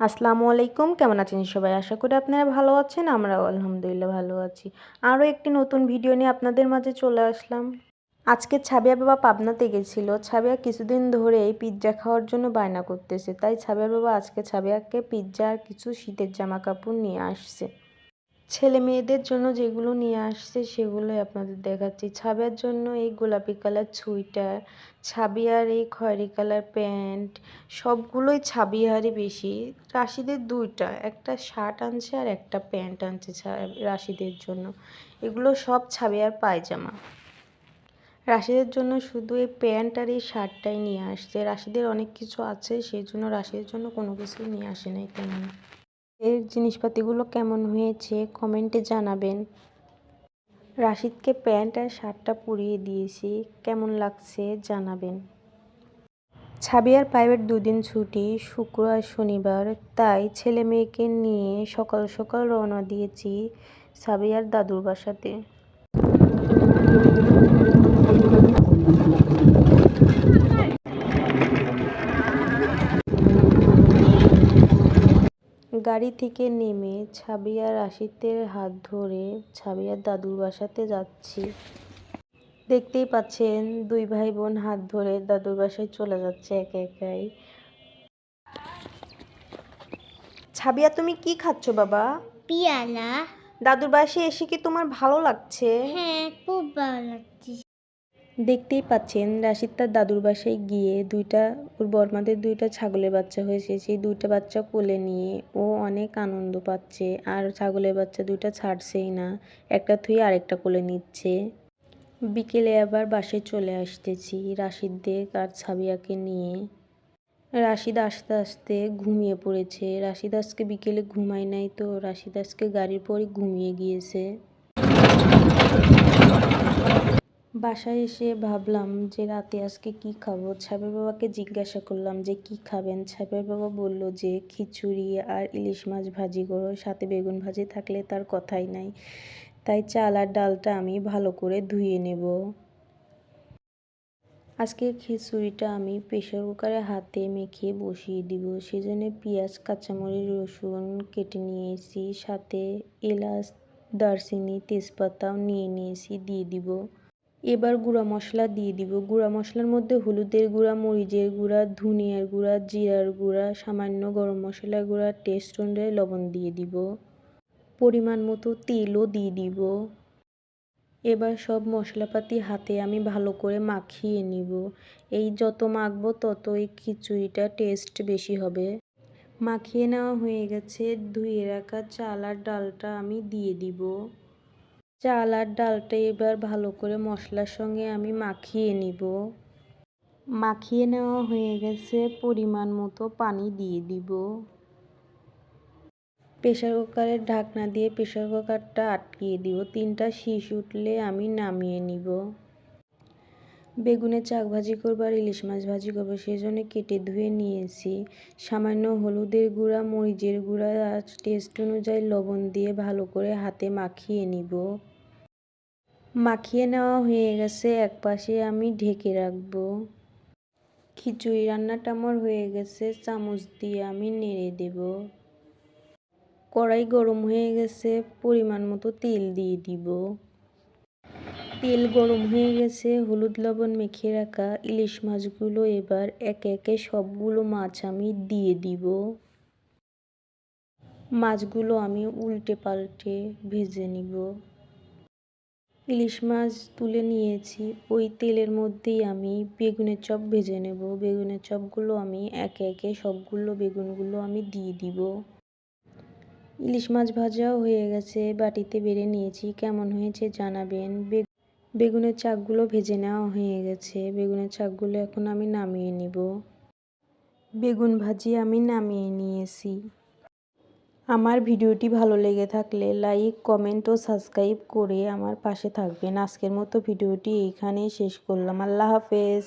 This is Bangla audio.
আসসালামু আলাইকুম। কেমন আছেন সবাই? আশা করি আপনারা ভালো আছেন, আমরাও আলহামদুলিল্লাহ ভালো আছি। আরও একটি নতুন ভিডিও নিয়ে আপনাদের মাঝে চলে আসলাম। আজকে ছাবিয়া বাবা পাবনাতে গেছিল। ছাবিয়া কিছুদিন ধরেই পিৎজা খাওয়ার জন্য বায়না করতেছে। তাই ছাবিয়া বাবা আজকে ছাবিয়াকে পিৎজা আর কিছু শীতের জামা কাপড় নিয়ে আসছে। ছেলে মেয়েদের জন্য যেগুলো নিয়ে আসছে সেগুলোই আপনাদের দেখাচ্ছি। ছাবিয়ার জন্য এই গোলাপি কালার ছুঁইটা ছাবিয়ার এই খয়েরি কালার প্যান্ট, সবগুলোই ছাবিয়ারই বেশি। রাশিদের দুইটা, একটা শার্ট আনছে আর একটা প্যান্ট আনছে রাশিদের জন্য। এগুলো সব ছাবিয়ার পায়জামা। রাশিদের জন্য শুধু এই প্যান্ট আর এই শার্টটাই নিয়ে আসছে। রাশিদের অনেক কিছু আছে, সেই জন্য রাশিদের জন্য কোনো কিছুই নিয়ে আসে নাই তেমন। এর জিনিসপাতিগুলো কেমন হয়েছে কমেন্টে জানাবেন। রাশিদকে প্যান্ট আর শার্টটা পরিয়ে দিয়েছি, কেমন লাগছে জানাবেন। ছাবিয়ার প্রাইভেট দুদিন ছুটি, শুক্র আর শনিবার, তাই ছেলে মেয়েকে নিয়ে সকাল সকাল রওনা দিয়েছি সাবিয়ার দাদুর বাসাতে। গাড়ি থেকে নেমে ছাবিয়ার আশিতের হাত ধরে ছাবিয়ার দাদুর বাসাতে যাচ্ছি। দেখতেই পাচ্ছেন দুই ভাই বোন হাত ধরে দাদুর বাসায় চলে যাচ্ছে একে একাই। ছাবিয়া তুমি কি খাচ্ছ বাবা? পিয়ালা। দাদুর বাসায় এসে কি তোমার ভালো লাগছে? হ্যাঁ খুব ভালো লাগছে। দেখতেই পাচ্ছেন, রাশিদ তার দাদুর বাসায় গিয়ে দুইটা, ওর বর্মাদের দুইটা ছাগলের বাচ্চা হয়েছে। সেই দুইটা বাচ্চা কোলে নিয়ে ও অনেক আনন্দ পাচ্ছে। আর ছাগলের বাচ্চা দুইটা ছাড়ছেই না, একটা থুয়ে আরেকটা কোলে নিচ্ছে। বিকেলে আবার বাসে চলে আসতেছি রাশিদ দেক আর ছাবিয়াকে নিয়ে। রাশিদ আস্তে আস্তে ঘুমিয়ে পড়েছে। রাশিদ আজকে বিকেলে ঘুমায় নাই তো, রাশিদ আজকে গাড়ির পরই ঘুমিয়ে গিয়েছে। বাসায় এসে ভাবলাম যে রাতে আজকে কি খাব। ছাবের বাবাকে জিজ্ঞাসা করলাম যে, কি খাবেন? ছাবের বাবা বলল যে, খিচুড়ি আর ইলিশ মাছ ভাজি করো। সাথে বেগুন ভাজি থাকলে তার কথাই নাই। তাই চাল আর ডালটা আমি ভালো করে ধুয়ে নেব। আজকে খিচুড়িটা আমি প্রেশার কুকারে হাতে মেখে বসিয়ে দিব। সেজন্য পেঁয়াজ, কাঁচামরিচ, রসুন কেটে নিয়েছি। সাথে এলাচ, দারচিনি, তেজপাতাও নিয়ে নিয়েছি, দিয়ে দিব। এবার গুঁড়া মশলা দিয়ে দিব। গুঁড়া মশলার মধ্যে হলুদের গুঁড়া, মরিচের গুঁড়া, ধনিয়ার গুঁড়া, জিরার গুঁড়া, সামান্য গরম মশলার গুঁড়া, টেস্ট অনুযায়ী লবণ দিয়ে দিব। পরিমাণ মতো তেলও দিয়ে দিব। এবার সব মশলাপাতি হাতে আমি ভালো করে মাখিয়ে নিব। এই যত মাখবো তত এই খিচুড়িটা টেস্ট বেশি হবে। মাখিয়ে নেওয়া হয়ে গেছে। ধুয়ে রাখা চাল আর ডালটা আমি দিয়ে দিব। চাল আর ডালটা এবার ভালো করে মশলার সঙ্গে আমি মাখিয়ে নিব। মাখিয়ে নেওয়া হয়ে গেছে, পরিমাণ মতো পানি দিয়ে দিব। প্রেশার কুকারের ঢাকনা দিয়ে প্রেশার কুকারটা আটকিয়ে দিব। তিনটা শীষ উঠলে আমি নামিয়ে নিব। বেগুনের চাক ভাজি করব আর ইলিশ মাছ ভাজি করব সেই জন্য কেটে ধুয়ে নিয়েছি। সামান্য হলুদের গুঁড়া, মরিচের গুঁড়া আর টেস্ট অনুযায়ী লবণ দিয়ে ভালো করে হাতে মাখিয়ে নিব। মাখিয়ে নেওয়া হয়ে গেছে এক পাশে আমি ঢেকে রাখব। খিচুড়ি রান্নাটা আমার হয়ে গেছে, চামচ দিয়ে আমি নেড়ে দেব। কড়াই গরম হয়ে গেছে, পরিমাণ মতো তেল দিয়ে দিব। তেল গরম হয়ে গেছে, হলুদ লবণ মেখে রাখা ইলিশ মাছগুলো এবার একে একে সবগুলো মাছ আমি দিয়ে দিব। মাছগুলো আমি উল্টে পাল্টে ভেজে নিব। ইলিশ মাছ তুলে নিয়েছি, ওই তেলের মধ্যেই আমি বেগুনের চপ ভেজে নেব। বেগুনের চপগুলো আমি একে একে সবগুলো বেগুনগুলো আমি দিয়ে দিব। ইলিশ মাছ ভাজাও হয়ে গেছে, বাটিতে বেড়ে নিয়েছি, কেমন হয়েছে জানাবেন। বেগুনের চাকগুলো ভেজে নেওয়া হয়ে গেছে। বেগুনের চাকগুলো এখন আমি নামিয়ে নিব। বেগুন ভাজি আমি নামিয়ে নিয়েছি। আমার ভিডিওটি ভালো লেগে থাকলে লাইক, কমেন্ট ও সাবস্ক্রাইব করে আমার পাশে থাকবেন। আজকের মতো ভিডিওটি এইখানেই শেষ করলাম। আল্লাহ হাফেজ।